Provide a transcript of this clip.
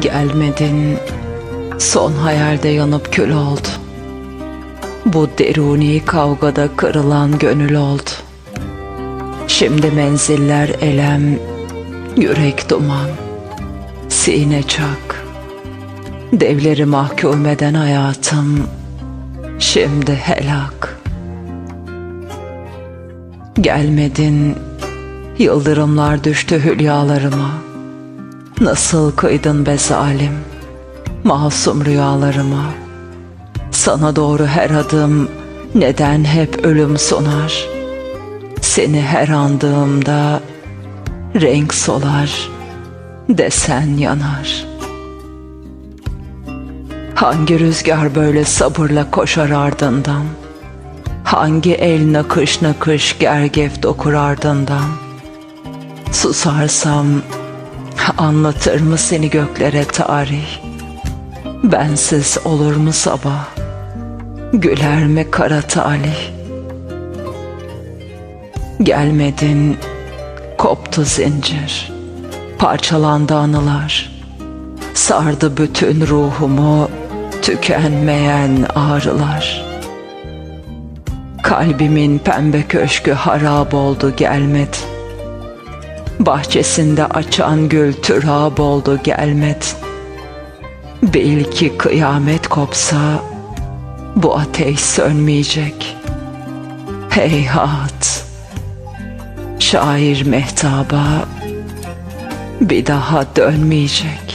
Gelmedin son hayalde yanıp kül oldu. Bu deruni kavgada kırılan gönül oldu. Şimdi menziller elem, yürek duman, sine çak. Devleri mahkum eden hayatım, şimdi helak. Gelmedin, yıldırımlar düştü hülyalarıma. Nasıl kıydın be zalim, masum rüyalarıma. Sana doğru her adım neden hep ölüm sonar? Seni her andığımda renk solar, desen yanar. Hangi rüzgar böyle sabırla koşar ardından? Hangi el nakış nakış gergef dokur ardından? Susarsam anlatır mı seni göklere tarih? Bensiz olur mu sabah? Güler mi kara talih? Gelmedin, koptu zincir, parçalandı anılar. Sardı bütün ruhumu tükenmeyen ağrılar. Kalbimin pembe köşkü harap oldu gelmedi. Bahçesinde açan gül türab oldu gelmedi. Bil ki kıyamet kopsa bu ateş sönmeyecek. Heyhat, şair mehtaba bir daha dönmeyecek.